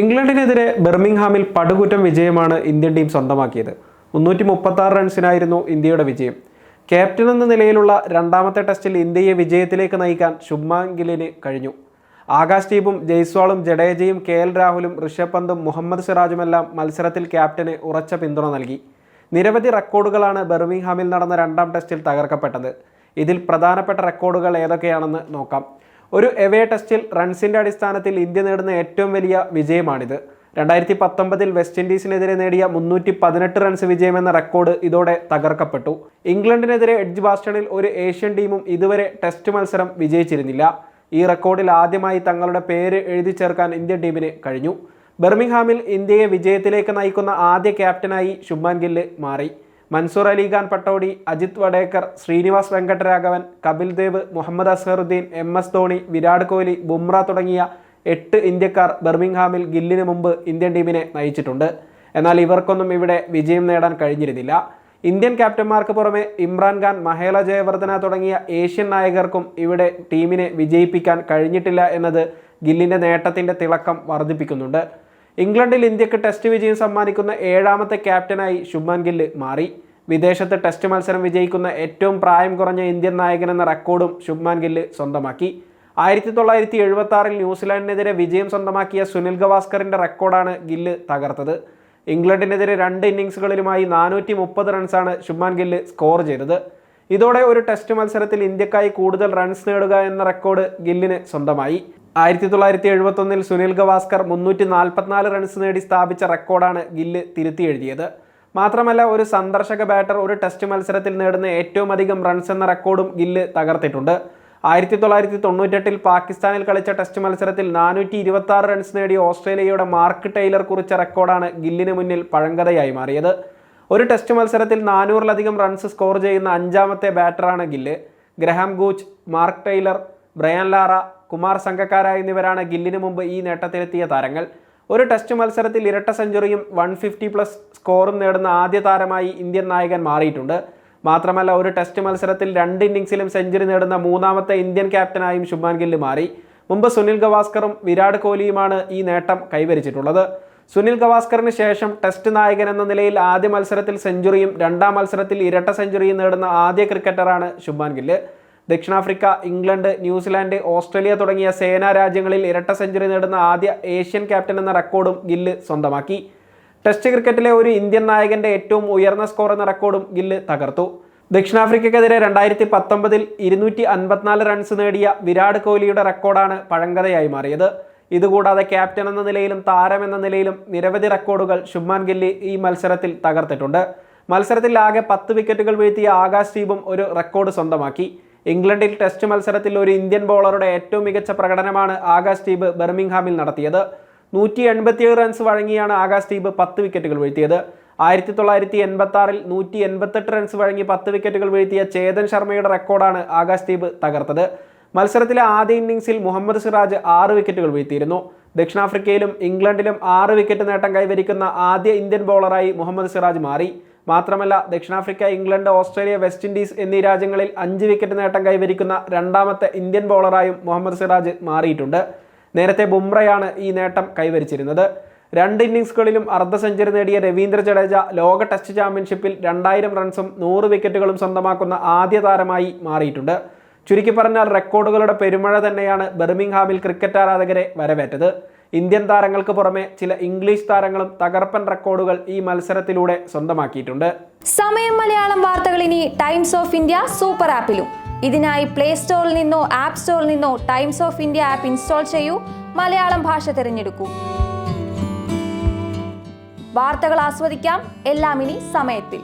ഇംഗ്ലണ്ടിനെതിരെ ബെർമിംഗ്ഹാമിൽ പടുകുറ്റം വിജയമാണ് Indian team സ്വന്തമാക്കിയത്. മുന്നൂറ്റി മുപ്പത്തി ആറ് റൺസിനായിരുന്നു ഇന്ത്യയുടെ വിജയം. ക്യാപ്റ്റൻ എന്ന നിലയിലുള്ള രണ്ടാമത്തെ ടെസ്റ്റിൽ ഇന്ത്യയെ വിജയത്തിലേക്ക് നയിക്കാൻ ശുഭ്മാൻ കഴിഞ്ഞു. ആകാശ് ദീപും ജയ്സ്വാളും ജഡേജയും കെ എൽ രാഹുലും ഋഷഭ് പന്തും മുഹമ്മദ് സിറാജുമെല്ലാം മത്സരത്തിൽ ക്യാപ്റ്റന് ഉറച്ച പിന്തുണ നൽകി. നിരവധി റെക്കോർഡുകളാണ് ബെർമിംഗ്ഹാമിൽ നടന്ന രണ്ടാം ടെസ്റ്റിൽ തകർക്കപ്പെട്ടത്. ഇതിൽ പ്രധാനപ്പെട്ട റെക്കോർഡുകൾ ഏതൊക്കെയാണെന്ന് നോക്കാം. ഒരു എവേ ടെസ്റ്റിൽ റൺസിന്റെ അടിസ്ഥാനത്തിൽ ഇന്ത്യ നേടുന്ന ഏറ്റവും വലിയ വിജയമാണിത്. രണ്ടായിരത്തി പത്തൊമ്പതിൽ വെസ്റ്റ് ഇൻഡീസിനെതിരെ നേടിയ മുന്നൂറ്റി പതിനെട്ട് റൺസ് വിജയമെന്ന റെക്കോർഡ് ഇതോടെ തകർക്കപ്പെട്ടു. ഇംഗ്ലണ്ടിനെതിരെ എഡ്ജ് ബാസ്റ്റണിൽ ഒരു ഏഷ്യൻ ടീമും ഇതുവരെ ടെസ്റ്റ് മത്സരം വിജയിച്ചിരുന്നില്ല. ഈ റെക്കോർഡിൽ ആദ്യമായി തങ്ങളുടെ പേര് എഴുതി ചേർക്കാൻ ഇന്ത്യൻ ടീമിന് കഴിഞ്ഞു. ബെർമിംഗ്ഹാമിൽ ഇന്ത്യയെ വിജയത്തിലേക്ക് നയിക്കുന്ന ആദ്യ ക്യാപ്റ്റനായി ശുഭ്മാൻ ഗില്ല് മാറി. മൻസൂർ അലിഖാൻ പട്ടോടി അജിത് വടേക്കർ ശ്രീനിവാസ് വെങ്കട്ടരാഘവൻ കപിൽ ദേവ് മുഹമ്മദ് അസ്ഹറുദ്ദീൻ എം എസ് ധോണി വിരാട് കോഹ്ലി ബുംറ തുടങ്ങിയ എട്ട് ഇന്ത്യക്കാർ ബെർമിംഗ്ഹാമിൽ ഗില്ലിന് മുമ്പ് ഇന്ത്യൻ ടീമിനെ നയിച്ചിട്ടുണ്ട്. എന്നാൽ ഇവർക്കൊന്നും ഇവിടെ വിജയം നേടാൻ കഴിഞ്ഞിരുന്നില്ല. ഇന്ത്യൻ ക്യാപ്റ്റന്മാർക്ക് പുറമെ ഇമ്രാൻഖാൻ മഹേല ജയവർദ്ധന തുടങ്ങിയ ഏഷ്യൻ നായകർക്കും ഇവിടെ ടീമിനെ വിജയിപ്പിക്കാൻ കഴിഞ്ഞിട്ടില്ല എന്നത് ഗില്ലിന്റെ നേട്ടത്തിന്റെ തിളക്കം വർദ്ധിപ്പിക്കുന്നുണ്ട്. ഇംഗ്ലണ്ടിൽ ഇന്ത്യയ്ക്ക് ടെസ്റ്റ് വിജയം സമ്മാനിക്കുന്ന ഏഴാമത്തെ ക്യാപ്റ്റനായി ശുഭ്മാൻ ഗില്ല് മാറി. വിദേശത്ത് ടെസ്റ്റ് മത്സരം വിജയിക്കുന്ന ഏറ്റവും പ്രായം കുറഞ്ഞ ഇന്ത്യൻ നായകൻ എന്ന റെക്കോർഡും ശുഭ്മാൻ ഗില്ല് സ്വന്തമാക്കി. ആയിരത്തി തൊള്ളായിരത്തി എഴുപത്തി ആറിൽ ന്യൂസിലാൻഡിനെതിരെ വിജയം സ്വന്തമാക്കിയ സുനിൽ ഗവാസ്കറിന്റെ റെക്കോർഡാണ് ഗില്ല് തകർത്തത്. ഇംഗ്ലണ്ടിനെതിരെ രണ്ട് ഇന്നിങ്സുകളിലുമായി നാനൂറ്റി മുപ്പത് റൺസാണ് ശുഭ്മാൻ ഗില്ല് സ്കോർ ചെയ്തത്. ഇതോടെ ഒരു ടെസ്റ്റ് മത്സരത്തിൽ ഇന്ത്യക്കായി കൂടുതൽ റൺസ് നേടുക എന്ന റെക്കോർഡ് ഗില്ലിന് സ്വന്തമായി. ആയിരത്തി തൊള്ളായിരത്തി എഴുപത്തൊന്നിൽ സുനിൽ ഗവാസ്കർ മുന്നൂറ്റി നാൽപ്പത്തിനാല് റൺസ് നേടി സ്ഥാപിച്ച റെക്കോർഡാണ് ഗില്ല് തിരുത്തി എഴുതിയത് മാത്രമല്ല ഒരു സന്ദർശക ബാറ്റർ ഒരു ടെസ്റ്റ് മത്സരത്തിൽ നേടുന്ന ഏറ്റവും അധികം റൺസ് എന്ന റെക്കോർഡും ഗില്ല് തകർത്തിട്ടുണ്ട്. ആയിരത്തി തൊള്ളായിരത്തി തൊണ്ണൂറ്റെട്ടിൽ പാകിസ്ഥാനിൽ കളിച്ച ടെസ്റ്റ് മത്സരത്തിൽ നാനൂറ്റി ഇരുപത്തി ആറ് റൺസ് നേടിയ ഓസ്ട്രേലിയയുടെ മാർക്ക് ടൈലർ കുറിച്ച റെക്കോർഡാണ് ഗില്ലിന് മുന്നിൽ പഴങ്കഥയായി മാറിയത്. ഒരു ടെസ്റ്റ് മത്സരത്തിൽ നാനൂറിലധികം റൺസ് സ്കോർ ചെയ്യുന്ന അഞ്ചാമത്തെ ബാറ്ററാണ് Gill. Graham Gooch Mark Taylor Brian Lara Kumar Sangakkara എന്നിവരാണ് ഗില്ലിന് മുമ്പ് ഈ നേട്ടത്തിലെത്തിയ താരങ്ങൾ. ഒരു ടെസ്റ്റ് മത്സരത്തിൽ ഇരട്ട സെഞ്ചുറിയും വൺ ഫിഫ്റ്റി പ്ലസ് സ്കോറും നേടുന്ന ആദ്യ താരമായി ഇന്ത്യൻ നായകൻ മാറിയിട്ടുണ്ട്. മാത്രമല്ല ഒരു ടെസ്റ്റ് മത്സരത്തിൽ രണ്ട് ഇന്നിംഗ്സിലും സെഞ്ചുറി നേടുന്ന മൂന്നാമത്തെ ഇന്ത്യൻ ക്യാപ്റ്റനായും ശുഭ്മാൻ ഗില്ല് മാറി. മുമ്പ് സുനിൽ ഗവാസ്കറും വിരാട് കോഹ്ലിയുമാണ് ഈ നേട്ടം കൈവരിച്ചിട്ടുള്ളത്. സുനിൽ ഗവാസ്കറിന് ശേഷം ടെസ്റ്റ് നായകൻ എന്ന നിലയിൽ ആദ്യ മത്സരത്തിൽ സെഞ്ചുറിയും രണ്ടാം മത്സരത്തിൽ ഇരട്ട സെഞ്ചുറിയും നേടുന്ന ആദ്യ ക്രിക്കറ്ററാണ് ശുഭ്മാൻ ഗില്ല്. ദക്ഷിണാഫ്രിക്ക ഇംഗ്ലണ്ട് ന്യൂസിലാൻഡ് ഓസ്ട്രേലിയ തുടങ്ങിയ സേനാ രാജ്യങ്ങളിൽ ഇരട്ട സെഞ്ചുറി നേടുന്ന ആദ്യ ഏഷ്യൻ ക്യാപ്റ്റൻ എന്ന റെക്കോർഡും ഗില്ല് സ്വന്തമാക്കി. ടെസ്റ്റ് ക്രിക്കറ്റിലെ ഒരു ഇന്ത്യൻ നായകന്റെ ഏറ്റവും ഉയർന്ന സ്കോർ എന്ന റെക്കോർഡും ഗില്ല് തകർത്തു. ദക്ഷിണാഫ്രിക്കയ്ക്കെതിരെ രണ്ടായിരത്തി പത്തൊമ്പതിൽ ഇരുന്നൂറ്റി അൻപത്തിനാല് റൺസ് നേടിയ വിരാട് കോഹ്ലിയുടെ റെക്കോർഡാണ് പഴങ്കഥയായി മാറിയത്. ഇതുകൂടാതെ ക്യാപ്റ്റൻ എന്ന നിലയിലും താരം എന്ന നിലയിലും നിരവധി റെക്കോർഡുകൾ ശുഭ്മാൻ ഗില്ലി ഈ മത്സരത്തിൽ തകർത്തിട്ടുണ്ട്. മത്സരത്തിൽ ആകെ പത്ത് വിക്കറ്റുകൾ വീഴ്ത്തിയ ആകാശ് ദീപും ഒരു റെക്കോർഡ് സ്വന്തമാക്കി. ഇംഗ്ലണ്ടിൽ ടെസ്റ്റ് മത്സരത്തിൽ ഒരു ഇന്ത്യൻ ബോളറുടെ ഏറ്റവും മികച്ച പ്രകടനമാണ് ആകാശ് ദീപ് ബെർമിംഗ്ഹാമിൽ നടത്തിയത്. നൂറ്റി എൺപത്തിയേഴ് റൺസ് വഴങ്ങിയാണ് ആകാശ് ദീപ് പത്ത് വിക്കറ്റുകൾ വീഴ്ത്തിയത്. ആയിരത്തി തൊള്ളായിരത്തി എൺപത്തി ആറിൽ നൂറ്റി എൺപത്തെട്ട് റൺസ് വഴങ്ങി പത്ത് വിക്കറ്റുകൾ വീഴ്ത്തിയ ചേതൻ ശർമ്മയുടെ റെക്കോർഡാണ് ആകാശ് ദീപ് തകർത്തത്. മത്സരത്തിലെ ആദ്യ ഇന്നിംഗ്സിൽ മുഹമ്മദ് സിറാജ് ആറ് വിക്കറ്റുകൾ വീഴ്ത്തിയിരുന്നു. ദക്ഷിണാഫ്രിക്കയിലും ഇംഗ്ലണ്ടിലും ആറ് വിക്കറ്റ് നേട്ടം കൈവരിക്കുന്ന ആദ്യ ഇന്ത്യൻ ബോളറായി മുഹമ്മദ് സിറാജ് മാറി. മാത്രമല്ല ദക്ഷിണാഫ്രിക്ക ഇംഗ്ലണ്ട് ഓസ്ട്രേലിയ വെസ്റ്റ് ഇൻഡീസ് എന്നീ രാജ്യങ്ങളിൽ അഞ്ച് വിക്കറ്റ് നേട്ടം കൈവരിക്കുന്ന രണ്ടാമത്തെ ഇന്ത്യൻ ബോളറായും മുഹമ്മദ് സിറാജ് മാറിയിട്ടുണ്ട്. നേരത്തെ ബുംറയാണ് ഈ നേട്ടം കൈവരിച്ചിരുന്നത്. രണ്ട് ഇന്നിംഗ്സുകളിലും അർദ്ധ സെഞ്ചുറി നേടിയ രവീന്ദ്ര ജഡേജ ലോക ടെസ്റ്റ് ചാമ്പ്യൻഷിപ്പിൽ രണ്ടായിരം റൺസും നൂറ് വിക്കറ്റുകളും സ്വന്തമാക്കുന്ന ആദ്യ താരമായി മാറിയിട്ടുണ്ട്. ചുരുക്കി പറഞ്ഞാൽ റെക്കോർഡുകളുടെ പെരുമഴ തന്നെയാണ് ബെർമിംഗ്ഹാമിൽ ക്രിക്കറ്റ് ആരാധകരെ വരവേറ്റത്. ഇന്ത്യൻ താരങ്ങൾക്ക് പുറമെ ചില ഇംഗ്ലീഷ് താരങ്ങളും തകർപ്പൻ റെക്കോർഡുകൾ ഈ മത്സരത്തിലൂടെ സ്വന്തമാക്കിയിട്ടുണ്ട്. സമയം മലയാളം വാർത്തകൾ ഇനി ടൈംസ് ഓഫ് ഇന്ത്യ സൂപ്പർ ആപ്പിലും. ഇതിനായി പ്ലേ സ്റ്റോറിൽ നിന്നോ ആപ്പ് സ്റ്റോറിൽ നിന്നോ Times of India app install ചെയ്യൂ. മലയാളം ഭാഷ തിരഞ്ഞെടുക്കൂ. വാർത്തകൾ ആസ്വദിക്കാം. എല്ലാം ഇനി സമയത്തിൽ.